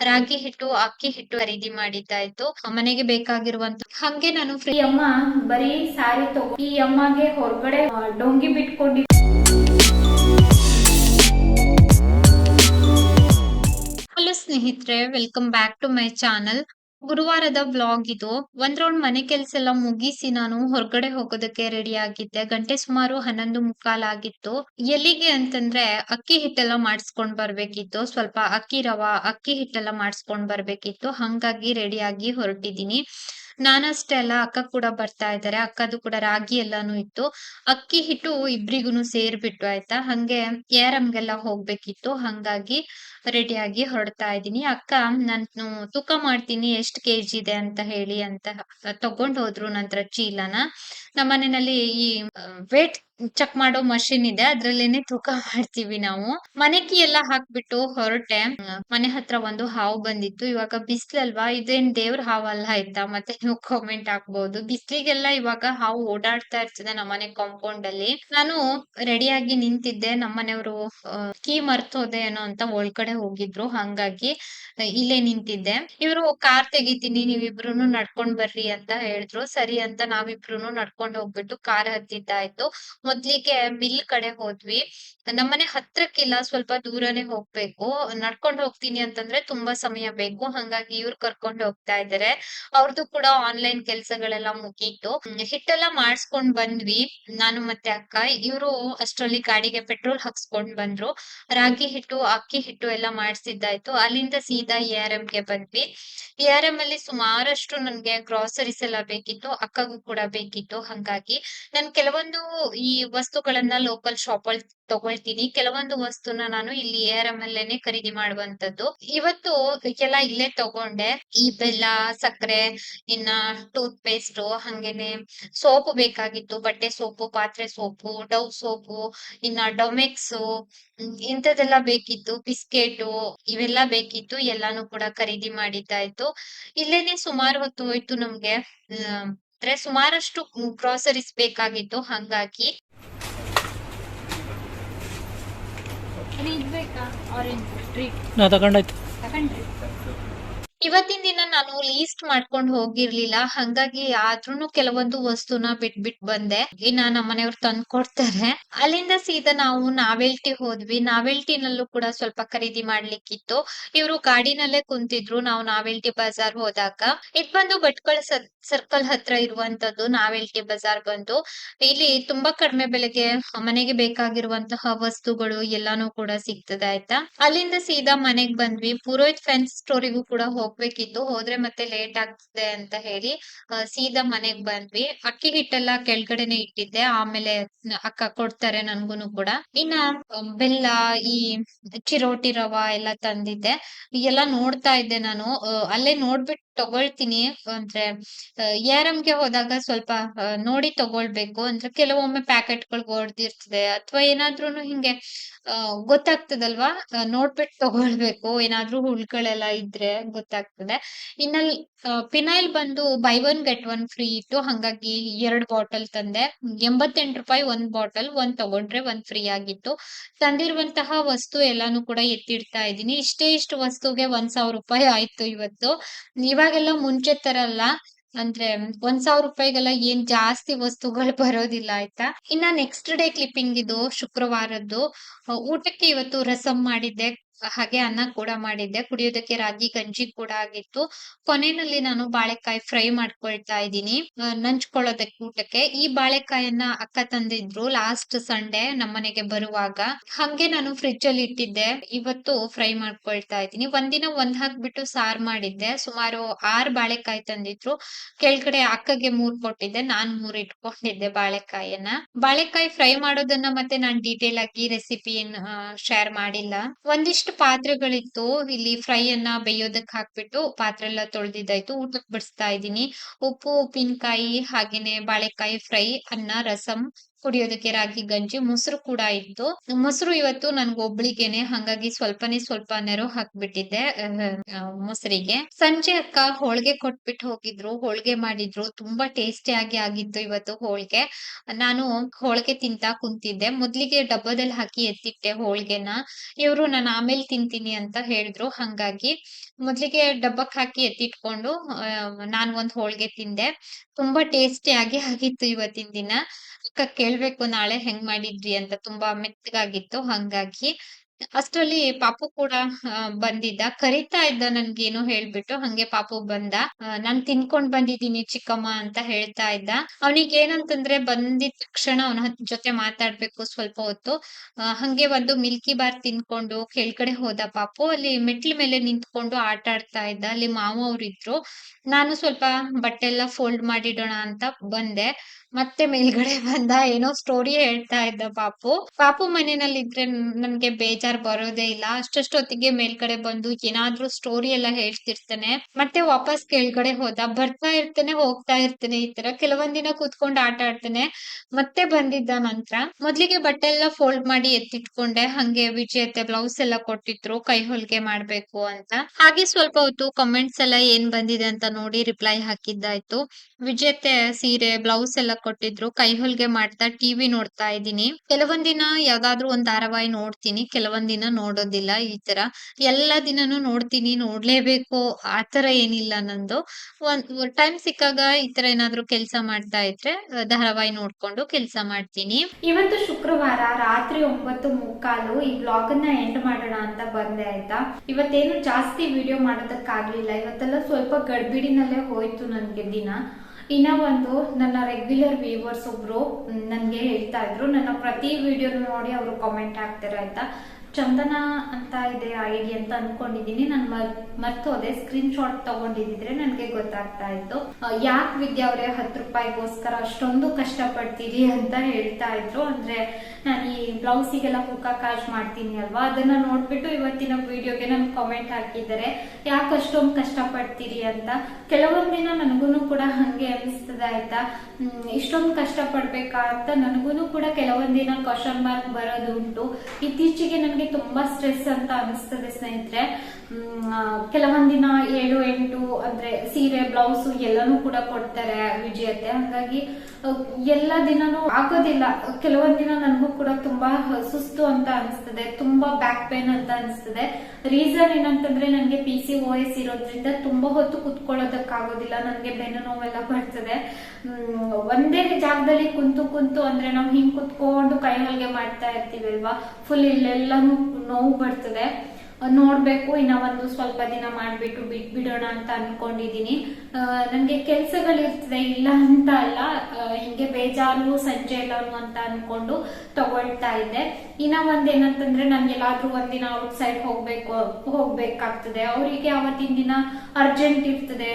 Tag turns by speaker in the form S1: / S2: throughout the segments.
S1: ರಾಗಿ ಹಿಟ್ಟು ಅಕ್ಕಿ ಹಿಟ್ಟು ಖರೀದಿ ಮಾಡಿದ್ದಾಯ್ತು ಮನೆಗೆ ಬೇಕಾಗಿರುವಂತ ಹಂಗೆ ನಾನು ಫ್ರೀ
S2: ಅಮ್ಮ ಬರೀ ಸಾರಿ ತಗೋ ಈ ಅಮ್ಮಗೆ ಹೊರಗಡೆ ಡೊಂಗಿ ಬಿಟ್ಕೊಂಡಿ
S1: ಹಲೋ ಸ್ನೇಹಿತರೆ welcome back to my channel ಗುರುವಾರದ vlog ಇದು. ಒಂದ್ ರೌಂಡ್ ಮನೆ ಕೆಲ್ಸ ಎಲ್ಲ ಮುಗಿಸಿ ನಾನು ಹೊರಗಡೆ ಹೋಗೋದಕ್ಕೆ ರೆಡಿ ಆಗಿದ್ದೆ. ಗಂಟೆ ಸುಮಾರು ಹನ್ನೊಂದು ಮುಕ್ಕಾಲ್ ಆಗಿತ್ತು. ಎಲ್ಲಿಗೆ ಅಂತಂದ್ರೆ ಅಕ್ಕಿ ಹಿಟ್ಟೆಲ್ಲ ಮಾಡಿಸ್ಕೊಂಡ್ ಬರ್ಬೇಕಿತ್ತು. ಸ್ವಲ್ಪ ಅಕ್ಕಿ ರವ, ಅಕ್ಕಿ ಹಿಟ್ಟೆಲ್ಲ ಮಾಡಿಸ್ಕೊಂಡ್ ಬರ್ಬೇಕಿತ್ತು. ಹಂಗಾಗಿ ರೆಡಿ ಆಗಿ ಹೊರಟಿದೀನಿ ನಾನಷ್ಟೇ ಅಲ್ಲ, ಅಕ್ಕ ಕೂಡ ಬರ್ತಾ ಇದ್ದಾರೆ. ಅಕ್ಕದು ಕೂಡ ರಾಗಿ ಎಲ್ಲಾನು ಇತ್ತು. ಅಕ್ಕಿ ಹಿಟ್ಟು ಇಬ್ರಿಗೂನು ಸೇರ್ಬಿಟ್ಟು ಆಯ್ತಾ? ಹಂಗೆ ಏರಮ್ಗೆಲ್ಲ ಹೋಗ್ಬೇಕಿತ್ತು. ಹಂಗಾಗಿ ರೆಡಿಯಾಗಿ ಹೊರಡ್ತಾ ಇದ್ದೀನಿ. ಅಕ್ಕ, ನಾನು ತೂಕ ಮಾಡ್ತೀನಿ, ಎಷ್ಟು ಕೆಜಿ ಇದೆ ಅಂತ ಹೇಳಿ ಅಂತ ತಗೊಂಡ್ ಹೋದ್ರು ನಂತರ ಚೀಲನ. ನಮ್ಮನೆಯಲ್ಲಿ ಈ ವೇಟ್ ಚೆಕ್ ಮಾಡೋ ಮಷಿನ್ ಇದೆ. ಅದ್ರಲ್ಲೇನೆ ತೂಕ ಮಾಡ್ತೀವಿ ನಾವು. ಮನೆಕಿ ಎಲ್ಲ ಹಾಕ್ಬಿಟ್ಟು ಹೊರಟೆ. ಮನೆ ಹತ್ರ ಒಂದು ಹಾವು ಬಂದಿತ್ತು. ಇವಾಗ ಬಿಸ್ಲಲ್ವಾ? ಇದೇನ್ ದೇವ್ರ ಹಾವಲ್ಲ ಆಯ್ತಾ? ಮತ್ತೆ ನೀವು ಕಾಮೆಂಟ್ ಹಾಕ್ಬಹುದು ಬಿಸ್ಲಿಗೆಲ್ಲ ಇವಾಗ ಹಾವು ಓಡಾಡ್ತಾ ಇರ್ತದೆ ನಮ್ಮನೆ ಕಾಂಪೌಂಡ್ ಅಲ್ಲಿ. ನಾನು ರೆಡಿಯಾಗಿ ನಿಂತಿದ್ದೆ. ನಮ್ಮನೆಯವರು ಕೀ ಮರ್ತೋದೆ ಏನೋ ಅಂತ ಒಳಗಡೆ ಹೋಗಿದ್ರು. ಹಂಗಾಗಿ ಇಲ್ಲೇ ನಿಂತಿದ್ದೆ. ಇವರು, ಕಾರ್ ತೆಗಿತೀನಿ. ನೀವಿಬ್ರು ನಡ್ಕೊಂಡ್ ಬರ್ರಿ ಅಂತ ಹೇಳಿದ್ರು. ಸರಿ ಅಂತ ನಾವಿಬ್ರು ನಡ್ಕೊಂಡ್ ಹೋಗ್ಬಿಟ್ಟು ಕಾರ್ ಹತ್ತಿದ್ದಾಯ್ತು. ಮೊದ್ಲಿಗೆ ಮಿಲ್ ಕಡೆ ಹೋದ್ವಿ. ನಮ್ಮನೆ ಹತ್ರಕ್ಕಿಲ್ಲ, ಸ್ವಲ್ಪ ದೂರನೇ ಹೋಗ್ಬೇಕು. ನಡ್ಕೊಂಡ್ ಹೋಗ್ತೀನಿ ಅಂತಂದ್ರೆ ತುಂಬಾ ಸಮಯ ಬೇಕು. ಹಂಗಾಗಿ ಇವ್ರು ಕರ್ಕೊಂಡು ಹೋಗ್ತಾ ಇದಾರೆ. ಅವ್ರದ್ದು ಕೂಡ ಆನ್ಲೈನ್ ಕೆಲ್ಸಗಳೆಲ್ಲ ಮುಗೀತು. ಹಿಟ್ ಹಿಟ್ಟೆಲ್ಲ ಮಾಡ್ಸ್ಕೊಂಡ್ ಬಂದ್ವಿ. ನಾನು ಮತ್ತೆ ಅಕ್ಕ. ಇವ್ರು ಅಷ್ಟರಲ್ಲಿ ಗಾಡಿಗೆ ಪೆಟ್ರೋಲ್ ಹಾಕ್ಸ್ಕೊಂಡ್ ಬಂದ್ರು. ರಾಗಿ ಹಿಟ್ಟು, ಅಕ್ಕಿ ಹಿಟ್ಟು ಎಲ್ಲ ಮಾಡಿಸಿದ್ದಾಯ್ತು. ಅಲ್ಲಿಂದ ಸೀದಾ ಎ ಗೆ ಬಂದ್ವಿ. ಎ ಆರ್ ಎಂ ಅಲ್ಲಿ ಸುಮಾರಷ್ಟು ನನ್ಗೆ ಗ್ರಾಸರೀಸ್ ಎಲ್ಲ ಬೇಕಿತ್ತು. ಅಕ್ಕಗೂ ಕೂಡ ಬೇಕಿತ್ತು. ಹಂಗಾಗಿ ನನ್ ಕೆಲವೊಂದು ಈ ವಸ್ತುಗಳನ್ನ ಲೋಕಲ್ ಶಾಪ್ ಅಲ್ಲಿ ತಗೊಳ್ತೀನಿ. ಕೆಲವೊಂದು ವಸ್ತುನ ನಾನು ಇಲ್ಲಿ ಎ ಅಲ್ಲೇನೆ ಖರೀದಿ ಮಾಡುವಂತದ್ದು ಇವತ್ತು ಎಲ್ಲ ಇಲ್ಲೇ ತಗೊಂಡೆ. ಈ ಬೆಲ್ಲ, ಸಕ್ಕರೆ, ಇನ್ನ ಟೂತ್ ಪೇಸ್ಟ್ ಹಂಗೇನೆ ಸೋಪು ಬೇಕಾಗಿತ್ತು. ಬಟ್ಟೆ ಸೋಪು, ಪಾತ್ರೆ ಸೋಪು, ಡವ್ ಸೋಪು, ಇನ್ನ ಡೊಮೆಕ್ಸ್ ಇಂಥದೆಲ್ಲ ಬೇಕಿತ್ತು. ಬಿಸ್ಕೆಟು ಇವೆಲ್ಲ ಬೇಕಿತ್ತು. ಎಲ್ಲಾನು ಕೂಡ ಖರೀದಿ ಮಾಡಿದ್ದಾಯ್ತು. ಇಲ್ಲೇನೆ ಸುಮಾರು ಹೊತ್ತು ಹೋಯ್ತು ನಮ್ಗೆ. ಅಂದ್ರೆ ಸುಮಾರಷ್ಟು ಗ್ರಾಸರೀಸ್ ಬೇಕಾಗಿತ್ತು. ಹಂಗಾಗಿ
S3: ನಾ ತಗೊಂಡಾಯ್ತು.
S2: ತಗೊಂಡ್ರಿ.
S1: ಇವತ್ತಿನ ದಿನ ನಾನು ಲೀಸ್ಟ್ ಮಾಡ್ಕೊಂಡು ಹೋಗಿರ್ಲಿಲ್ಲ. ಹಂಗಾಗಿ ಆದ್ರೂನು ಕೆಲವೊಂದು ವಸ್ತುನ ಬಿಟ್ಬಿಟ್ ಬಂದೆ. ಇನ್ನ ನಮ್ಮ ಮನೆಯವ್ರು ತಂದ್ ಕೊಡ್ತಾರೆ. ಅಲ್ಲಿಂದ ಸೀದಾ ನಾವು ನಾವೆಲ್ಟಿ ಹೋದ್ವಿ. ನಾವೆಲ್ಟಿನಲ್ಲೂ ಕೂಡ ಸ್ವಲ್ಪ ಖರೀದಿ ಮಾಡ್ಲಿಕ್ಕಿತ್ತು. ಇವರು ಗಾಡಿನಲ್ಲೇ ಕುಂತಿದ್ರು. ನಾವು ನಾವೆಲ್ಟಿ ಬಜಾರ್ ಹೋದಾಗ. ಇದ್ ಬಂದು ಭಟ್ಕಳ ಸರ್ಕಲ್ ಹತ್ರ ಇರುವಂತದ್ದು ನಾವೆಲ್ಟಿ ಬಜಾರ್ ಬಂದು. ಇಲ್ಲಿ ತುಂಬಾ ಕಡಿಮೆ ಬೆಲೆಗೆ ಮನೆಗೆ ಬೇಕಾಗಿರುವಂತಹ ವಸ್ತುಗಳು ಎಲ್ಲಾನು ಕೂಡ ಸಿಗ್ತದೆ ಆಯ್ತಾ? ಅಲ್ಲಿಂದ ಸೀದಾ ಮನೆಗ್ ಬಂದ್ವಿ. ಪುರೋಹಿತ್ ಫ್ಯಾನ್ಸಿ ಸ್ಟೋರಿಗೂ ಕೂಡ ಹೋಗ್ಬೇಕಿತ್ತು. ಹೋದ್ರೆ ಮತ್ತೆ ಲೇಟ್ ಆಗ್ತದೆ ಅಂತ ಹೇಳಿ ಸೀದಾ ಮನೆಗ್ ಬಂದ್ವಿ. ಅಕ್ಕಿ ಹಿಟ್ಟೆಲ್ಲ ಕೆಳಗಡೆನೆ ಇಟ್ಟಿದ್ದೆ. ಆಮೇಲೆ ಅಕ್ಕ ಕೊಡ್ತಾರೆ ನನ್ಗುನು ಕೂಡ. ಇನ್ನ ಬೆಲ್ಲ, ಈ ಚಿರೋಟಿ ರವ ಎಲ್ಲ ತಂದಿದ್ದೆ. ಎಲ್ಲ ನೋಡ್ತಾ ಇದ್ದೆ ನಾನು. ಅಲ್ಲೇ ನೋಡ್ಬಿಟ್ಟು ತಗೊಳ್ತೀನಿ ಅಂದ್ರೆ ಗೆ ಹೋದಾಗ ಸ್ವಲ್ಪ ನೋಡಿ ತಗೊಳ್ಬೇಕು. ಅಂದ್ರೆ ಕೆಲವೊಮ್ಮೆ ಪ್ಯಾಕೆಟ್ಗಳು ಹೊಡ್ದಿರ್ತದೆ ಅಥವಾ ಏನಾದ್ರೂನು ಹಿಂಗೆ ಗೊತ್ತಾಗ್ತದಲ್ವಾ? ನೋಡ್ಬಿಟ್ಟು ತಗೊಳ್ಬೇಕು. ಏನಾದ್ರೂ ಹುಳ್ಗಳೆಲ್ಲ ಇದ್ರೆ ಗೊತ್ತಾಗ್ತದೆ. ಇನ್ನಲ್ಲಿ ಪಿನೈಲ್ ಬಂದು buy one get one free ಇತ್ತು ಹಂಗಾಗಿ ಎರಡ್ ಬಾಟಲ್ ತಂದೆ. ಎಂಬತ್ತೆಂಟು ರೂಪಾಯಿ ಒಂದ್ ಬಾಟಲ್ ಒಂದ್ ತಗೊಂಡ್ರೆ ಒಂದ್ ಫ್ರೀ ಆಗಿತ್ತು. ತಂದಿರುವಂತಹ ವಸ್ತು ಎಲ್ಲಾನು ಕೂಡ ಎತ್ತಿಡ್ತಾ ಇದ್ದೀನಿ. ಇಷ್ಟೇ ಇಷ್ಟು ವಸ್ತುಗೆ ಒಂದ್ ಸಾವಿರ ರೂಪಾಯಿ ಆಯ್ತು ಇವತ್ತು. ಇವಾಗೆಲ್ಲ ಮುಂಚೆ ತರಲ್ಲ ಅಂದ್ರೆ ಒಂದ್ ಸಾವಿರ ರೂಪಾಯಿಗೆಲ್ಲ ಏನ್ ಜಾಸ್ತಿ ವಸ್ತುಗಳು ಬರೋದಿಲ್ಲ ಆಯ್ತಾ? ಇನ್ನ ನೆಕ್ಸ್ಟ್ ಡೇ ಕ್ಲಿಪ್ಪಿಂಗ್ ಇದು ಶುಕ್ರವಾರದ್ದು. ಊಟಕ್ಕೆ ಇವತ್ತು ರಸಂ ಮಾಡಿದ್ದೆ. ಹಾಗೆ ಅನ್ನ ಕೂಡ ಮಾಡಿದ್ದೆ. ಕುಡಿಯೋದಕ್ಕೆ ರಾಗಿ, ಗಂಜಿ ಕೂಡ ಆಗಿತ್ತು. ಕೊನೆಯಲ್ಲಿ ನಾನು ಬಾಳೆಕಾಯಿ ಫ್ರೈ ಮಾಡ್ಕೊಳ್ತಾ ಇದ್ದೀನಿ. ನಂಚ್ಕೊಳ್ಳೋದಕ್ಕೆ ಊಟಕ್ಕೆ. ಈ ಬಾಳೆಕಾಯನ್ನ ಅಕ್ಕ ತಂದಿದ್ರು ಲಾಸ್ಟ್ ಸಂಡೇ ನಮ್ಮನೆಗೆ ಬರುವಾಗ. ಹಂಗೆ ನಾನು ಫ್ರಿಡ್ಜ್ ಅಲ್ಲಿ ಇಟ್ಟಿದ್ದೆ. ಇವತ್ತು ಫ್ರೈ ಮಾಡ್ಕೊಳ್ತಾ ಇದ್ದೀನಿ. ಒಂದಿನ ಒಂದ್ ಹಾಕ್ಬಿಟ್ಟು ಸಾರ್ ಮಾಡಿದ್ದೆ. ಸುಮಾರು ಆರ್ ಬಾಳೆಕಾಯಿ ತಂದಿದ್ರು. ಕೆಳಗಡೆ ಅಕ್ಕಗೆ ಮೂರ್ ಕೊಟ್ಟಿದ್ದೆ. ನಾನ್ ಮೂರ್ ಇಟ್ಕೊಂಡಿದ್ದೆ ಬಾಳೆಕಾಯನ್ನ. ಬಾಳೆಕಾಯಿ ಫ್ರೈ ಮಾಡೋದನ್ನ ಮತ್ತೆ ನಾನ್ ಡೀಟೇಲ್ ಆಗಿ ರೆಸಿಪಿ ಶೇರ್ ಮಾಡಿಲ್ಲ. ಒಂದಿಷ್ಟು ಪಾತ್ರೆಗಳಿತ್ತು. ಇಲ್ಲಿ ಫ್ರೈ ಅನ್ನ ಬೇಯೋದಕ್ ಹಾಕ್ಬಿಟ್ಟು ಪಾತ್ರೆ ಎಲ್ಲ ತೊಳೆದಿದ್ದಾಯ್ತು. ಊಟಕ್ ಬಡಿಸ್ತಾ ಇದ್ದೀನಿ. ಉಪ್ಪು, ಉಪ್ಪಿನಕಾಯಿ ಹಾಗೇನೆ ಬಾಳೆಕಾಯಿ ಫ್ರೈ, ಅನ್ನ, ರಸಂ ಕುಡಿಯೋದಕ್ಕೆ ರಾಗಿ ಗಂಜಿ, ಮೊಸರು ಕೂಡ ಇತ್ತು. ಮೊಸರು ಇವತ್ತು ನನ್ಗೆ ಒಬ್ಳಿಗೆನೆ, ಹಂಗಾಗಿ ಸ್ವಲ್ಪನೇ ಸ್ವಲ್ಪ ನೆರವು ಹಾಕ್ಬಿಟ್ಟಿದ್ದೆ ಮೊಸರಿಗೆ. ಸಂಜೆ ಅಕ್ಕ ಹೋಳ್ಗೆ ಕೊಟ್ಬಿಟ್ಟು ಹೋಗಿದ್ರು. ಹೋಳ್ಗೆ ಮಾಡಿದ್ರು. ತುಂಬಾ ಟೇಸ್ಟಿಯಾಗಿ ಆಗಿತ್ತು ಇವತ್ತು ಹೋಳ್ಗೆ. ನಾನು ಹೋಳ್ಗೆ ತಿಂತಾ ಕುಂತಿದ್ದೆ. ಮೊದ್ಲಿಗೆ ಡಬ್ಬದಲ್ಲಿ ಹಾಕಿ ಎತ್ತಿಟ್ಟೆ ಹೋಳ್ಗೆನ. ಇವ್ರು, ನಾನು ಆಮೇಲೆ ತಿಂತೀನಿ ಅಂತ ಹೇಳಿದ್ರು. ಹಂಗಾಗಿ ಮೊದ್ಲಿಗೆ ಡಬ್ಬಕ್ ಹಾಕಿ ಎತ್ತಿಟ್ಕೊಂಡು ನಾನು ಒಂದ್ ಹೋಳ್ಗೆ ತಿಂದೆ. ತುಂಬಾ ಟೇಸ್ಟಿಯಾಗಿ ಆಗಿತ್ತು ಇವತ್ತಿನ ದಿನ. ಕೇಳ್ಬೇಕು ನಾಳೆ ಹೆಂಗ್ ಮಾಡಿದ್ರಿ ಅಂತ ತುಂಬಾ ಮೆತ್ತಗಾಗಿತ್ತು. ಹಂಗಾಗಿ ಅಷ್ಟ್ರಲ್ಲಿ ಪಾಪು ಕೂಡ ಬಂದಿದ್ದ. ಕರಿತಾ ಇದ್ದ ನನ್ಗೇನೋ ಹೇಳ್ಬಿಟ್ಟು, ಹಂಗೆ ಪಾಪು ಬಂದ. ನಾನ್ ತಿನ್ಕೊಂಡ್ ಬಂದಿದ್ದೀನಿ ಚಿಕ್ಕಮ್ಮ ಅಂತ ಹೇಳ್ತಾ ಇದ್ದ. ಅವನಿಗೆ ಏನಂತಂದ್ರೆ ಬಂದಿದ ತಕ್ಷಣ ಅವನ ಜೊತೆ ಮಾತಾಡ್ಬೇಕು ಸ್ವಲ್ಪ ಹೊತ್ತು. ಹಂಗೆ ಒಂದು ಮಿಲ್ಕಿ ಬಾರ್ ತಿನ್ಕೊಂಡು ಕೆಳ್ಗಡೆ ಹೋದ ಪಾಪು. ಅಲ್ಲಿ ಮೆಟ್ಲ ಮೇಲೆ ನಿಂತ್ಕೊಂಡು ಆಟ ಆಡ್ತಾ ಇದ್ದ. ಅಲ್ಲಿ ಮಾವ ಅವ್ರಿದ್ರು. ನಾನು ಸ್ವಲ್ಪ ಬಟ್ಟೆ ಎಲ್ಲ ಫೋಲ್ಡ್ ಮಾಡಿಡೋಣ ಅಂತ ಬಂದೆ. ಮತ್ತೆ ಮೇಲ್ಗಡೆ ಬಂದ ಏನೋ ಸ್ಟೋರಿ ಹೇಳ್ತಾ ಇದ್ದ ಪಾಪು. ಪಾಪು ಮನೆಯಲ್ಲಿ ಇದ್ರೆ ನನ್ಗೆ ಬೇಜಾರ್ ಬರೋದೇ ಇಲ್ಲ. ಅಷ್ಟಷ್ಟೊತ್ತಿಗೆ ಮೇಲ್ಗಡೆ ಬಂದು ಏನಾದ್ರೂ ಸ್ಟೋರಿ ಎಲ್ಲ ಹೇಳ್ತಿರ್ತಾನೆ. ಮತ್ತೆ ವಾಪಸ್ ಕೆಳಗಡೆ ಹೋದ, ಬರ್ತಾ ಇರ್ತಾನೆ, ಹೋಗ್ತಾ ಇರ್ತಾನೆ ಈ ತರ. ಕೆಲವೊಂದ್ ದಿನ ಕೂತ್ಕೊಂಡು ಆಟ ಆಡ್ತಾನೆ. ಮತ್ತೆ ಬಂದಿದ್ದ ನಂತರ ಮೊದ್ಲಿಗೆ ಬಟ್ಟೆ ಎಲ್ಲ ಫೋಲ್ಡ್ ಮಾಡಿ ಎತ್ತಿಟ್ಕೊಂಡೆ. ಹಂಗೆ ವಿಜಯತೆ ಬ್ಲೌಸ್ ಎಲ್ಲ ಕೊಟ್ಟಿದ್ರು, ಕೈ ಹೊಲ್ಗೆ ಮಾಡ್ಬೇಕು ಅಂತ. ಹಾಗೆ ಸ್ವಲ್ಪ ಹೊತ್ತು ಕಮೆಂಟ್ಸ್ ಎಲ್ಲ ಏನ್ ಬಂದಿದೆ ಅಂತ ನೋಡಿ ರಿಪ್ಲೈ ಹಾಕಿದ್ದಾಯ್ತು. ವಿಜೇತೆ ಸೀರೆ ಬ್ಲೌಸ್ ಎಲ್ಲ ಕೊಟ್ಟಿದ್ರು. ಕೈ ಹೊಲ್ಗೆ ಮಾಡ್ತಾ ಟಿವಿ ನೋಡ್ತಾ ಇದ್ದೀನಿ. ಕೆಲವೊಂದಿನ ದಿನ ಯಾವ್ದಾದ್ರು ಒಂದ್ ಧಾರಾವಾಹಿ ನೋಡ್ತೀನಿ. ಕೆಲವೊಂದ್ ದಿನ ನೋಡೋದಿಲ್ಲ ಈ ತರ. ಎಲ್ಲಾ ದಿನಾನು ನೋಡ್ತೀನಿ, ನೋಡ್ಲೇಬೇಕು. ಆತರ ಏನಿಲ್ಲ ನಂದು. ಒಂದ್ ಟೈಮ್ ಸಿಕ್ಕಾಗ ಈ ತರ ಏನಾದ್ರು ಕೆಲಸ ಮಾಡ್ತಾ ಇದ್ರೆ ಧಾರಾವಾಹಿ ನೋಡ್ಕೊಂಡು ಕೆಲಸ ಮಾಡ್ತೀನಿ.
S2: ಇವತ್ತು ಶುಕ್ರವಾರ ರಾತ್ರಿ ಒಂಬತ್ತು ಮುಕ್ಕಾಲು ಈ ಬ್ಲಾಗ್ ಅನ್ನ ಎಂಡ್ ಮಾಡೋಣ ಅಂತ ಬಂದೆ ಆಯ್ತಾ? ಇವತ್ತೇನು ಜಾಸ್ತಿ ವಿಡಿಯೋ ಮಾಡೋದಕ್ಕಾಗ್ಲಿಲ್ಲ. ಇವತ್ತೆಲ್ಲ ಸ್ವಲ್ಪ ಗಡ್ಬಿಡಿನಲ್ಲೇ ಹೋಯ್ತು ನನ್ಗೆ ದಿನ. ಇನ್ನ ಒಂದು ನನ್ನ ರೆಗ್ಯುಲರ್ ವ್ಯೂವರ್ಸ್ ಒಬ್ರು ನನ್ಗೆ ಹೇಳ್ತಾ ಇದ್ರು. ನನ್ನ ಪ್ರತಿ ವಿಡಿಯೋ ನೋಡಿ ಅವರು ಕಾಮೆಂಟ್ ಹಾಕ್ತಾರೆ ಆಯ್ತಾ? ಚಂದನ ಅಂತ ಇದೆ ಐಡಿ ಅಂತ ಅನ್ಕೊಂಡಿದೀನಿ. ನಾನು ಮರ್ತೋದೆ. ಸ್ಕ್ರೀನ್ ಶಾಟ್ ತಗೊಂಡಿದ್ರೆ ನನ್ಗೆ ಗೊತ್ತಾಗ್ತಾ ಇತ್ತು. ಯಾಕೆ ವಿದ್ಯಾ ಅವರೇ ಹತ್ತು ರೂಪಾಯಿಗೋಸ್ಕರ ಅಷ್ಟೊಂದು ಕಷ್ಟ ಪಡ್ತೀರಿ ಅಂತ ಹೇಳ್ತಾ ಇದ್ರು. ಅಂದ್ರೆ ಬ್ಲೌಸಿಗೆಲ್ಲ ಹುಕ್ಕ ಕಾಶ್ ಮಾಡ್ತೀನಿ ಅಲ್ವಾ? ಅದನ್ನ ನೋಡ್ಬಿಟ್ಟು ಇವತ್ತಿನ ವಿಡಿಯೋಗೆ ನನ್ ಕಾಮೆಂಟ್ ಹಾಕಿದ್ದಾರೆ. ಯಾಕೆ ಅಷ್ಟೊಂದು ಕಷ್ಟಪಡ್ತೀರಿ ಅಂತ? ಕೆಲವೊಂದ್ ದಿನ ಕೂಡ ಹಂಗೆ ಅನಿಸ್ತದ ಆಯ್ತಾ? ಇಷ್ಟೊಂದು ಇಷ್ಟೊಂದು ಕಷ್ಟಪಡ್ಬೇಕಾ ಅಂತ ನನಗೂ ಕೂಡ ಕೆಲವೊಂದ್ ದಿನ ಕ್ವಶನ್ ಮಾರ್ಕ್ ಬರೋದು ಉಂಟು. ಇತ್ತೀಚೆಗೆ ನನಗೆ ತುಂಬಾ ಸ್ಟ್ರೆಸ್ ಅಂತ ಅನಿಸ್ತದೆ ಸ್ನೇಹಿತರೆ. ಕೆಲವೊಂದಿನ ಕೆಲವೊಂದ್ ದಿನ ಏಳು, ಎಂಟು, ಅಂದ್ರೆ ಸೀರೆ, ಬ್ಲೌಸ್ ಎಲ್ಲಾನು ಕೂಡ ಕೊಡ್ತಾರೆ ವಿಜಯತೆ. ಹಂಗಾಗಿ ಎಲ್ಲ ದಿನನೂ ಆಗೋದಿಲ್ಲ. ಕೆಲವೊಂದಿನ ದಿನ ನನಗೂ ಕೂಡ ತುಂಬಾ ಸುಸ್ತು ಅಂತ ಅನಿಸ್ತದೆ, ತುಂಬಾ ಬ್ಯಾಕ್ ಪೇನ್ ಅಂತ ಅನಿಸ್ತದೆ. ರೀಸನ್ ಏನಂತಂದ್ರೆ ನನಗೆ ಪಿ ಸಿ ಓ ಎಸ್ ಇರೋದ್ರಿಂದ ತುಂಬಾ ಹೊತ್ತು ಕುತ್ಕೊಳ್ಳೋದಕ್ಕಾಗೋದಿಲ್ಲ ನನಗೆ ಬೆನ್ನು ನೋವೆಲ್ಲ ಬರ್ತದೆ. ಒಂದೇ ಜಾಗದಲ್ಲಿ ಕುಂತು ಕುಂತು ಅಂದ್ರೆ ನಾವು ಹಿಂಗ್ ಕುತ್ಕೊಂಡು ಕೈ ಹೊಲಿಗೆ ಮಾಡ್ತಾ ಇರ್ತೀವಿ ಅಲ್ವಾ ಫುಲ್ ಇಲ್ಲೆಲ್ಲಾನು ನೋವು ಬರ್ತದೆ. ನೋಡ್ಬೇಕು, ಇನ್ನ ಒಂದು ಸ್ವಲ್ಪ ದಿನ ಮಾಡ್ಬಿಟ್ಟು ಬಿಟ್ ಬಿಡೋಣ ಅಂತ ಅನ್ಕೊಂಡಿದೀನಿ. ನನಗೆ ಕೆಲ್ಸಗಳಿರ್ತದೆ, ಇಲ್ಲ ಅಂತ ಅಲ್ಲ ಹಿಂಗೆ ಬೇಜಾರು, ಸಂಜೆ ಎಲ್ಲಾನು ಅಂತ ಅನ್ಕೊಂಡು ತಗೊಳ್ತಾ ಇದ್ದೆ. ಇನ್ನ ಒಂದೇನಂತಂದ್ರೆ ನನ್ಗೆ ಎಲ್ಲಾದ್ರೂ ಒಂದಿನ ಔಟ್ ಸೈಡ್ ಹೋಗ್ಬೇಕು, ಹೋಗ್ಬೇಕಾಗ್ತದೆ. ಅವರಿಗೆ ಅವತ್ತಿನ ದಿನ ಅರ್ಜೆಂಟ್ ಇರ್ತದೆ.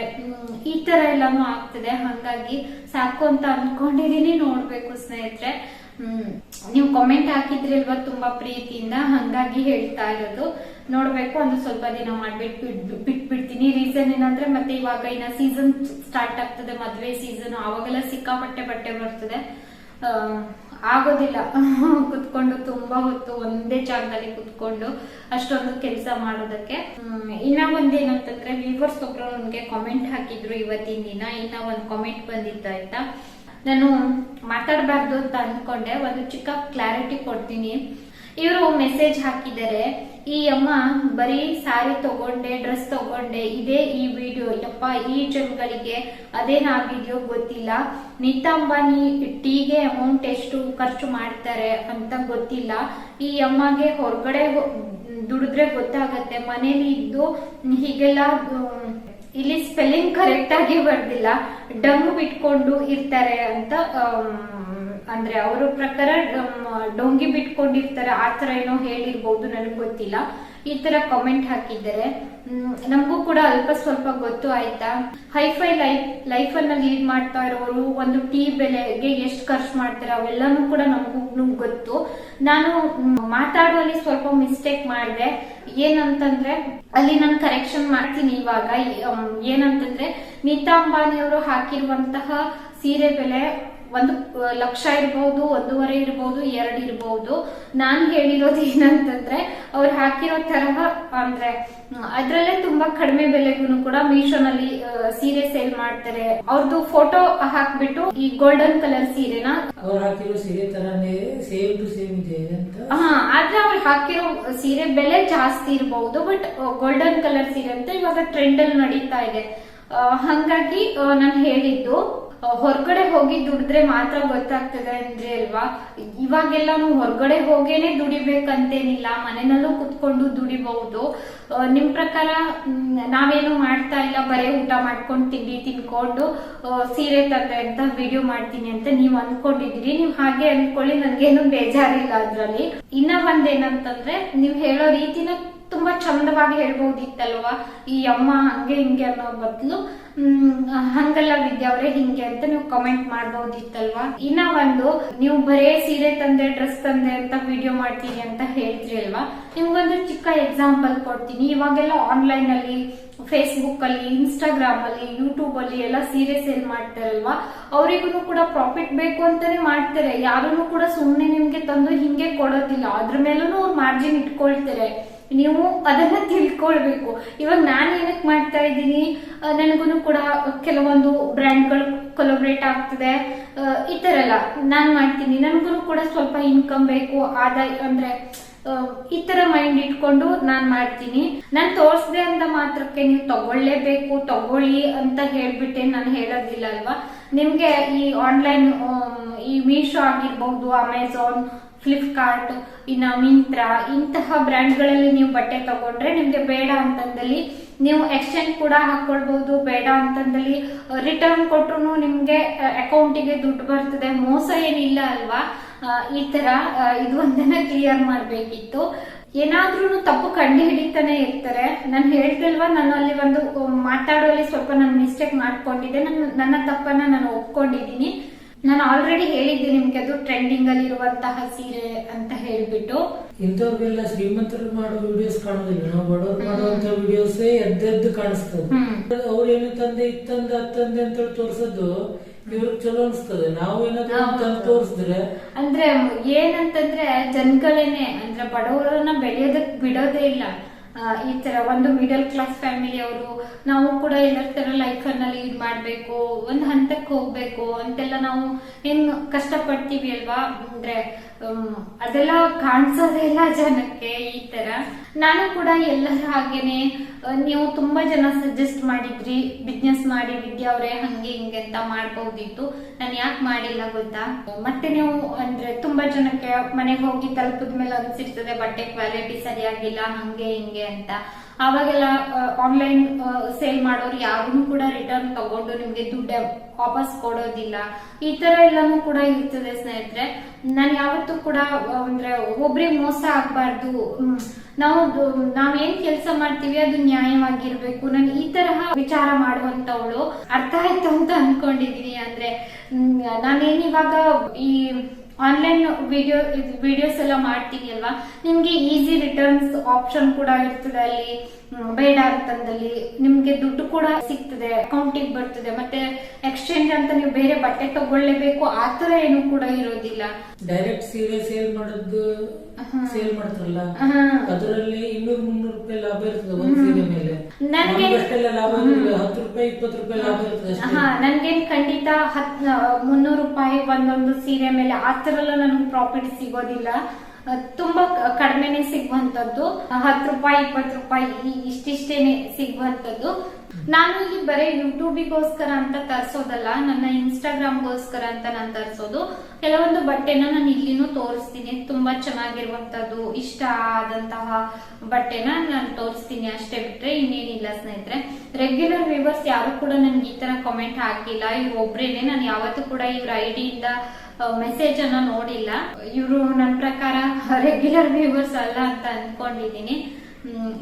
S2: ಈ ತರ ಎಲ್ಲಾನು ಆಗ್ತದೆ. ಹಂಗಾಗಿ ಸಾಕು ಅಂತ ಅನ್ಕೊಂಡಿದೀನಿ, ನೋಡ್ಬೇಕು ಸ್ನೇಹಿತರೆ. ಹ್ಮ್. ನೀವು ಕಾಮೆಂಟ್ ಹಾಕಿದ್ರಿಲ್ವಾ ತುಂಬಾ ಪ್ರೀತಿಯಿಂದ ಹಂಗಾಗಿ ಹೇಳ್ತಾ ಇರೋದು. ನೋಡ್ಬೇಕು, ಒಂದು ಸ್ವಲ್ಪ ದಿನ ಮಾಡ್ಬಿಟ್ಟು ಬಿಟ್- ಬಿಟ್ಬಿಡ್ತೀನಿ. ರೀಸನ್ ಏನಂದ್ರೆ ಮತ್ತೆ ಇವಾಗ ಇನ್ನ ಸೀಸನ್ ಸ್ಟಾರ್ಟ್ ಆಗ್ತದೆ, ಮದ್ವೆ ಸೀಸನ್ ಅವಾಗೆಲ್ಲ ಸಿಕ್ಕಾಪಟ್ಟೆ ಬಟ್ಟೆ ಬರ್ತದೆ. ಆಗೋದಿಲ್ಲ. ಕುತ್ಕೊಂಡು ತುಂಬಾ ಹೊತ್ತು ಒಂದೇ ಜಾಗದಲ್ಲಿ ಕುತ್ಕೊಂಡು ಅಷ್ಟೊಂದು ಕೆಲಸ ಮಾಡೋದಕ್ಕೆ. ಇನ್ನ ಒಂದೇನಂತಂದ್ರೆ ವ್ಯೂವರ್ಸ್ ಒಬ್ರು ನನ್ಗೆ ಕಾಮೆಂಟ್ ಹಾಕಿದ್ರು ಇವತ್ತಿನ ದಿನ. ಇನ್ನ ಒಂದ್ ಕಾಮೆಂಟ್ ಬಂದಿತ್ತು ಆಯ್ತಾ ನಾನು ಮಾತಾಡಬಾರ್ದು ಅಂತ ಅಂದ್ಕೊಂಡೆ ಒಂದು ಚಿಕ್ಕ ಕ್ಲಾರಿಟಿ ಕೊಡ್ತೀನಿ. ಇವರು ಮೆಸೇಜ್ ಹಾಕಿದ್ದಾರೆ. ಈ ಅಮ್ಮ ಬರೀ ಸಾರಿ ತಗೊಂಡೆ ಡ್ರೆಸ್ ತಗೊಂಡೆ. ಇದೇ ಈ ವಿಡಿಯೋ ಯಪ್ಪ, ಈ ಜನಗಳಿಗೆ ಅದೇನಾಗಿದೆಯೋ ಗೊತ್ತಿಲ್ಲ. ನೀತಾ ಅಂಬಾನಿ ಟೀಗೆ ಅಮೌಂಟ್ ಎಷ್ಟು ಖರ್ಚು ಮಾಡ್ತಾರೆ ಅಂತ ಗೊತ್ತಿಲ್ಲ. ಈ ಅಮ್ಮಗೆ ಹೊರಗಡೆ ದುಡಿದ್ರೆ ಗೊತ್ತಾಗತ್ತೆ. ಮನೇಲಿ ಇದ್ದು ಹೀಗೆಲ್ಲ ಇಲ್ಲಿ ಸ್ಪೆಲ್ಲಿಂಗ್ ಕರೆಕ್ಟ್ ಆಗಿ ಬರ್ದಿಲ್ಲ. ಡಂಗ್ ಬಿಟ್ಕೊಂಡು ಇರ್ತಾರೆ ಅಂತ ಅಂದ್ರೆ ಅವರ ಪ್ರಕಾರ ಡೊಂಗಿ ಬಿಟ್ಕೊಂಡಿರ್ತಾರೆ. ಆ ತರ ಏನೋ ಹೇಳಿರ್ಬೋದು, ನನಗೆ ಗೊತ್ತಿಲ್ಲ. ಈ ತರ ಕಾಮೆಂಟ್ ಹಾಕಿದ್ದಾರೆ. ನಮಗೂ ಕೂಡ ಅಲ್ಪ ಸ್ವಲ್ಪ ಗೊತ್ತು ಆಯ್ತಾ? ಹೈಫೈ ಲೈಫ್ ಲೈಫ್ ಅನ್ನ ಲೀಡ್ ಮಾಡ್ತಾ ಇರೋರು, ಒಂದು ಟೀ ಬೆಲೆಗೆ ಎಷ್ಟು ಖರ್ಚು ಮಾಡ್ತಾರೆ, ಅವೆಲ್ಲಾನು ಕೂಡ ನಮಗೂ ಗೊತ್ತು. ನಾನು ಮಾತಾಡುವಲ್ಲಿ ಸ್ವಲ್ಪ ಮಿಸ್ಟೇಕ್ ಮಾಡಿದೆ. ಏನಂತಂದ್ರೆ, ಅಲ್ಲಿ ನಾನು ಕರೆಕ್ಷನ್ ಮಾಡ್ತೀನಿ ಇವಾಗ. ಏನಂತಂದ್ರೆ, ನೀತಾ ಅಂಬಾನಿ ಅವರು ಹಾಕಿರುವಂತಹ ಸೀರೆ ಬೆಲೆ ಒಂದು ಲಕ್ಷ ಇರ್ಬೋದು ಒಂದೂವರೆ ಇರ್ಬೋದು ಎರಡು ಇರ್ಬೋದು. ನಾನ್ ಹೇಳಿರೋದು ಏನಂತಂದ್ರೆ ಅವ್ರು ಹಾಕಿರೋ ತರಹ ಅಂದ್ರೆ ಅದ್ರಲ್ಲೇ ತುಂಬಾ ಕಡಿಮೆ ಬೆಲೆಗೂ ಕೂಡ ಮೀಶೋನಲ್ಲಿ ನಲ್ಲಿ ಸೀರೆ ಸೇಲ್ ಮಾಡ್ತಾರೆ. ಅವ್ರದ್ದು ಫೋಟೋ ಹಾಕ್ಬಿಟ್ಟು ಈ ಗೋಲ್ಡನ್ ಕಲರ್ ಸೀರೆನ
S3: ಅವ್ರು ಹಾಕಿರೋ ಸೀರೆ ತರನೇ ಸೇಮ್ ಟು ಸೇಮ್ ಇದೆ
S2: ಹಾ ಆದ್ರೆ ಅವ್ರು ಹಾಕಿರೋ ಸೀರೆ ಬೆಲೆ ಜಾಸ್ತಿ ಇರಬಹುದು ಬಟ್ ಗೋಲ್ಡನ್ ಕಲರ್ ಸೀರೆ ಅಂತ ಇವಾಗ ಟ್ರೆಂಡ್ ಅಲ್ಲಿ ನಡೀತಾ ಇದೆ. ಹಂಗಾಗಿ ನಾನು ಹೇಳಿದ್ದು ಹೊರ್ಗಡೆ ಹೋಗಿ ದುಡಿದ್ರೆ ಮಾತ್ರ ಗೊತ್ತಾಗ್ತದೆ ಅಂದ್ರೆ ಅಲ್ವಾ? ಇವಾಗೆಲ್ಲಾನು ಹೊರ್ಗಡೆ ಹೋಗೇನೆ ದುಡಿಬೇಕಂತೇನಿಲ್ಲ ಮನೆಯಲ್ಲೂ ಕುತ್ಕೊಂಡು ದುಡಿಬಹುದು. ನಿಮ್ ಪ್ರಕಾರ ನಾವೇನು ಮಾಡ್ತಾ ಇಲ್ಲ, ಬರೇ ಊಟ ಮಾಡ್ಕೊಂಡು ತಿಂಡಿ ತಿನ್ಕೊಂಡು ಸೀರೆ ಅಂತ ವಿಡಿಯೋ ಮಾಡ್ತೀನಿ ಅಂತ ನೀವ್ ಅನ್ಕೊಂಡಿದೀರಿ ನೀವ್ ಹಾಗೆ ಅನ್ಕೊಳ್ಳಿ ನನ್ಗೇನು ಬೇಜಾರಿಲ್ಲ ಅದ್ರಲ್ಲಿ. ಇನ್ನ ಒಂದೇನಂತಂದ್ರೆ, ನೀವ್ ಹೇಳೋ ರೀತಿನ ತುಂಬಾ ಚಂದವಾಗಿ ಹೇಳ್ಬಹುದಿತ್ತಲ್ವಾ ಈ ಅಮ್ಮ ಹಂಗೆ ಹಿಂಗೆ ಅನ್ನೋ ಬದಲು ಹಂಗಲ್ಲ ವಿದ್ಯಾ ಅವ್ರೆ, ಹಿಂಗೆ ಅಂತ ನೀವು ಕಮೆಂಟ್ ಮಾಡ್ಬೋದಿತ್ತಲ್ವಾ? ಇನ್ನ ಒಂದು, ನೀವು ಬರೇ ಸೀರೆ ತಂದೆ ಡ್ರೆಸ್ ತಂದೆ ಅಂತ ವಿಡಿಯೋ ಮಾಡ್ತೀನಿ ಅಂತ ಹೇಳ್ತೀರಿ ಅಲ್ವಾ? ನಿಮ್ಗೊಂದು ಚಿಕ್ಕ ಎಕ್ಸಾಂಪಲ್ ಕೊಡ್ತೀನಿ. ಇವಾಗೆಲ್ಲ ಆನ್ಲೈನ್ ಅಲ್ಲಿ ಫೇಸ್ಬುಕ್ ಅಲ್ಲಿ ಇನ್ಸ್ಟಾಗ್ರಾಮ್ ಅಲ್ಲಿ ಯೂಟ್ಯೂಬ್ ಅಲ್ಲಿ ಎಲ್ಲ ಸೀರೆ ಸೇಲ್ ಮಾಡ್ತಾರಲ್ವಾ? ಅವರಿಗೂ ಕೂಡ ಪ್ರಾಫಿಟ್ ಬೇಕು ಅಂತಾನೆ ಮಾಡ್ತಾರೆ. ಯಾರು ಕೂಡ ಸುಮ್ಮನೆ ನಿಮ್ಗೆ ತಂದು ಹಿಂಗೆ ಕೊಡೋದಿಲ್ಲ. ಅದ್ರ ಮೇಲೂ ಅವ್ರು ಮಾರ್ಜಿನ್ ಇಟ್ಕೊಳ್ತಾರೆ. ನೀವು ಅದನ್ನ ತಿಳ್ಕೊಳ್ಬೇಕು. ಇವಾಗ ನಾನು ಏನಕ್ಕೆ ಮಾಡ್ತಾ ಇದ್ದೀನಿ ನನಗೂ ಕೂಡ ಕೆಲವೊಂದು ಬ್ರ್ಯಾಂಡ್ಗಳು ಕೊಲಬ್ರೇಟ್ ಆಗ್ತದೆ. ಈ ಥರ ಎಲ್ಲ ನಾನು ಮಾಡ್ತೀನಿ. ನನಗೂ ಕೂಡ ಸ್ವಲ್ಪ ಇನ್ಕಮ್ ಬೇಕು, ಆದಾಯ ಅಂದ್ರೆ ಈ ಥರ ಮೈಂಡ್ ಇಟ್ಕೊಂಡು ನಾನ್ ಮಾಡ್ತೀನಿ. ನಾನು ತೋರ್ಸ್ದೆ ಅಂತ ಮಾತ್ರಕ್ಕೆ ನೀವು ತಗೊಳ್ಳೇಬೇಕು, ತಗೊಳ್ಳಿ ಅಂತ ಹೇಳ್ಬಿಟ್ಟೆ ನಾನು ಹೇಳೋದಿಲ್ಲ ಅಲ್ವಾ? ನಿಮ್ಗೆ ಈ ಆನ್ಲೈನ್ ಈ ಮೀಶೋ ಆಗಿರ್ಬಹುದು ಅಮೆಝಾನ್ ಫ್ಲಿಪ್ಕಾರ್ಟ್ ಇನ್ನ ಮಿಂತ್ರಾ ಇಂತಹ ಬ್ರ್ಯಾಂಡ್ಗಳಲ್ಲಿ ನೀವು ಬಟ್ಟೆ ತಗೊಂಡ್ರೆ ನಿಮ್ಗೆ ಬೇಡ ಅಂತಂದಲ್ಲಿ ನೀವು ಎಕ್ಸ್ಚೇಂಜ್ ಕೂಡ ಹಾಕೊಳ್ಬಹುದು ಬೇಡ ಅಂತಂದಲ್ಲಿ ರಿಟರ್ನ್ ಕೊಟ್ರು ನಿಮ್ಗೆ ಅಕೌಂಟಿಗೆ ದುಡ್ಡು ಬರ್ತದೆ. ಮೋಸ ಏನಿಲ್ಲ ಅಲ್ವಾ? ಈ ತರ ಇದು ಒಂದನ್ನ ಕ್ಲಿಯರ್ ಮಾಡ್ಬೇಕಿತ್ತು. ಏನಾದ್ರೂ ತಪ್ಪು ಕಂಡು ಹಿಡಿತಾನೆ ಇರ್ತಾರೆ. ನಾನು ಹೇಳ್ತಿಲ್ವಾ, ನಾನು ಅಲ್ಲಿ ಒಂದು ಮಾತಾಡೋಲಿ ಸ್ವಲ್ಪ ನಾನು ಮಿಸ್ಟೇಕ್ ಮಾಡ್ಕೊಂಡಿದ್ದೆ. ನನ್ನ ನನ್ನ ತಪ್ಪನ್ನ ನಾನು ಒಪ್ಕೊಂಡಿದ್ದೀನಿ. ನಾನು ಆಲ್ರೆಡಿ ಹೇಳಿದ್ದೆ ನಿಮ್ಗೆ ಅದು ಟ್ರೆಂಡಿಂಗ್ ಅಲ್ಲಿ ಇರುವಂತಹ ಸೀರೆ ಅಂತ ಹೇಳ್ಬಿಟ್ಟು.
S3: ಇಂಥವ್ರಿಗೆಲ್ಲ ಶ್ರೀಮಂತರು ಮಾಡೋ ವಿಡಿಯೋಸ್ ಕಾಣೋದಿಲ್ಲ. ನಾವು ಬಡವ್ರು ಮಾಡುವಂತ ವಿಡಿಯೋಸ್ ಎದ್ದೆದ್ದು ಕಾಣಿಸ್ತದೆ. ಅವ್ರು ಏನು ತಂದೆ ಇತ್ತಂದ ಅತ್ತಂದೆ ಅಂತ ತೋರ್ಸೋದು ಇವ್ರಿಗೆ ಚಲೋ ಅನ್ಸ್ತದೆ. ನಾವು ಏನಾದ್ರು ತಂದು ತೋರಿಸಿದ್ರೆ
S2: ಅಂದ್ರೆ ಏನಂತಂದ್ರೆ ಜನಗಳೇನೆ ಅಂದ್ರೆ ಬಡವರನ್ನ ಬೆಳೆಯೋದಕ್ ಬಿಡೋದೇ ಇಲ್ಲ. ಈ ತರ ಒಂದು ಮಿಡಲ್ ಕ್ಲಾಸ್ ಫ್ಯಾಮಿಲಿ ಅವರು, ನಾವು ಕೂಡ ಎಲ್ಲರ ತರ ಲೈಫ್ ಅನ್ನ ಲೀಡ್ ಮಾಡ್ಬೇಕು, ಒಂದ್ ಹಂತಕ್ಕೆ ಹೋಗ್ಬೇಕು ಅಂತೆಲ್ಲ ನಾವು ಏನ್ ಕಷ್ಟ ಪಡ್ತೀವಿ ಅಲ್ವಾ? ಅಂದ್ರೆ ಅದೆಲ್ಲ ಕಾಣಿಸೋದೇ ಇಲ್ಲ ಜನಕ್ಕೆ ಈ ತರ. ನಾನು ಕೂಡ ಎಲ್ಲರ ಹಾಗೇನೆ ನೀವು ತುಂಬಾ ಜನ ಸಜೆಸ್ಟ್ ಮಾಡಿದ್ರಿ ಬಿಸ್ನೆಸ್ ಮಾಡಿ ವಿದ್ಯಾ ಅವರೇ ಹಂಗೆ ಹಿಂಗೆ ಅಂತ ಮಾಡ್ಬೋದಿತ್ತು. ನಾನು ಯಾಕೆ ಮಾಡಿಲ್ಲ ಗೊತ್ತಾ? ಮತ್ತೆ ನೀವು ಅಂದ್ರೆ ತುಂಬಾ ಜನಕ್ಕೆ ಮನೆಗೆ ಹೋಗಿ ತಲುಪಿದ ಮೇಲೆ ಅನ್ಸಿರ್ತದೆ ಬಟ್ಟೆ ಕ್ವಾಲಿಟಿ ಸರಿಯಾಗಿಲ್ಲ, ಹಂಗೆ ಹಿಂಗೆ ಅಂತ. ಅವಾಗೆಲ್ಲ ಆನ್ಲೈನ್ ಸೇಲ್ ಮಾಡೋರು ಯಾರು ಕೂಡ ರಿಟರ್ನ್ ತಗೊಂಡು ನಿಮ್ಗೆ ದುಡ್ಡು ವಾಪಸ್ ಕೊಡೋದಿಲ್ಲ. ಈ ತರ ಎಲ್ಲಾನು ಕೂಡ ಇರ್ತದೆ ಸ್ನೇಹಿತರೆ. ನಾನು ಯಾವತ್ತೂ ಕೂಡ ಅಂದ್ರೆ ಒಬ್ರಿಗೆ ಮೋಸ ಆಗ್ಬಾರ್ದು. ನಾವು ನಾವೇನ್ ಕೆಲಸ ಮಾಡ್ತೀವಿ ಅದು ನ್ಯಾಯವಾಗಿರ್ಬೇಕು. ನಾನು ಈ ತರಹ ವಿಚಾರ ಮಾಡುವಂತವಳು ಅರ್ಥ ಆಯ್ತು ಅಂತ ಅನ್ಕೊಂಡಿದೀನಿ. ಅಂದ್ರೆ ನಾನೇನ್ ಇವಾಗ ಈ ಆನ್ಲೈನ್ ವಿಡಿಯೋ ವಿಡಿಯೋಸ್ ಎಲ್ಲ ಮಾಡ್ತೀನಿ ಅಲ್ವಾ? ನಿಮ್ಗೆ ಈಸಿ ರಿಟರ್ನ್ಸ್ ಆಪ್ಷನ್ ಕೂಡ ಇರ್ತದೆ ಅಲ್ಲಿ. ಬೇಡ ಅಂತಂದಲ್ಲಿ ನಿಮ್ಗೆ ದುಡ್ಡು ಕೂಡ ಸಿಗ್ತದೆ ಅಕೌಂಟಿಗೆ ಬರ್ತದೆ ಮತ್ತೆ ಎಕ್ಸ್ಚೇಂಜ್ ಅಂತ ನೀವು ಬೇರೆ ಬಟ್ಟೆ ತಗೊಳ್ಳೇಬೇಕು ಆತರ ಏನು ಕೂಡ ಇರೋದಿಲ್ಲ.
S3: ಡೈರೆಕ್ಟ್ ಸೀರೆ ಸೇಲ್ ಮಾಡೋದು ಸೇಲ್ ಮಾಡ್ತಾರಲ್ಲ. ಅದರಲ್ಲಿ ಇನ್ನೂರ್ ಮುನ್ನೂರು ರೂಪಾಯಿ ಲಾಭ ಇರ್ತದೆ ಒಂದ್ ಸೀರೆ ಮೇಲೆ.
S2: ನನ್ಗೆ-.
S3: ಹತ್ತು ರೂಪಾಯಿ ಇಪ್ಪತ್ತು ರೂಪಾಯಿ ಲಾಭ ಇರ್ತದೆ
S2: ನನ್ಗೇನ್ ಖಂಡಿತ ಹತ್ ಮುನ್ನೂರು ರೂಪಾಯಿ ಒಂದೊಂದು ಸೀರೆ ಮೇಲೆ ಆ ತರ ಎಲ್ಲ ನನ್ಗೆ ಪ್ರಾಫಿಟ್ ಸಿಗೋದಿಲ್ಲ. ತುಂಬಾ ಕಡಿಮೆನೆ ಸಿಗುವಂತದ್ದು. ಹತ್ತು ರೂಪಾಯಿ, ಇಪ್ಪತ್ತು ರೂಪಾಯಿ ಇಷ್ಟಿಷ್ಟೇನೆ ಸಿಗುವಂತದ್ದು. ನಾನು ಇಲ್ಲಿ ಬರೇ ಯೂಟ್ಯೂಬಿಗೋಸ್ಕರ ಅಂತ ತರಿಸೋದಲ್ಲ, ನನ್ನ ಇನ್ಸ್ಟಾಗ್ರಾಮ್ಗೋಸ್ಕರ ಅಂತ ನಾನು ತರಿಸೋದು. ಕೆಲವೊಂದು ಬಟ್ಟೆನ ನಾನು ಇಲ್ಲಿನೂ ತೋರಿಸ್ತೀನಿ. ತುಂಬಾ ಚೆನ್ನಾಗಿರುವಂತದ್ದು, ಇಷ್ಟ ಆದಂತಹ ಬಟ್ಟೆನ ನಾನು ತೋರಿಸ್ತೀನಿ ಅಷ್ಟೇ ಬಿಟ್ರೆ ಇನ್ನೇನಿಲ್ಲ ಸ್ನೇಹಿತರೆ. ರೆಗ್ಯುಲರ್ ವ್ಯೂವರ್ಸ್ ಯಾರು ಕೂಡ ನನ್ಗೆ ಈ ತರ ಕಾಮೆಂಟ್ ಹಾಕಿಲ್ಲ. ಇವ್ರು ಒಬ್ರೇನೆ ನಾನು ಯಾವತ್ತೂ ಕೂಡ ಇವ್ರ ಐಡಿಯಿಂದ ಮೆಸೇಜ್ ಅನ್ನ ನೋಡಿಲ್ಲ. ಇವರು ನನ್ನ ಪ್ರಕಾರ ರೆಗ್ಯುಲರ್ ವ್ಯೂವರ್ಸ್ ಅಲ್ಲ ಅಂತ ಅನ್ಕೊಂಡಿದ್ದೀನಿ.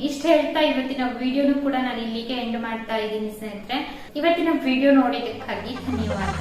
S2: ಇಷ್ಟ ಹೇಳ್ತಾ ಇವತ್ತಿನ ವಿಡಿಯೋನು ಕೂಡ ನಾನು ಇಲ್ಲಿಗೆ ಎಂಡ್ ಮಾಡ್ತಾ ಇದ್ದೀನಿ ಸ್ನೇಹಿತರೆ. ಇವತ್ತಿನ ವಿಡಿಯೋ ನೋಡಿದ್ದಕ್ಕಾಗಿ ಧನ್ಯವಾದ.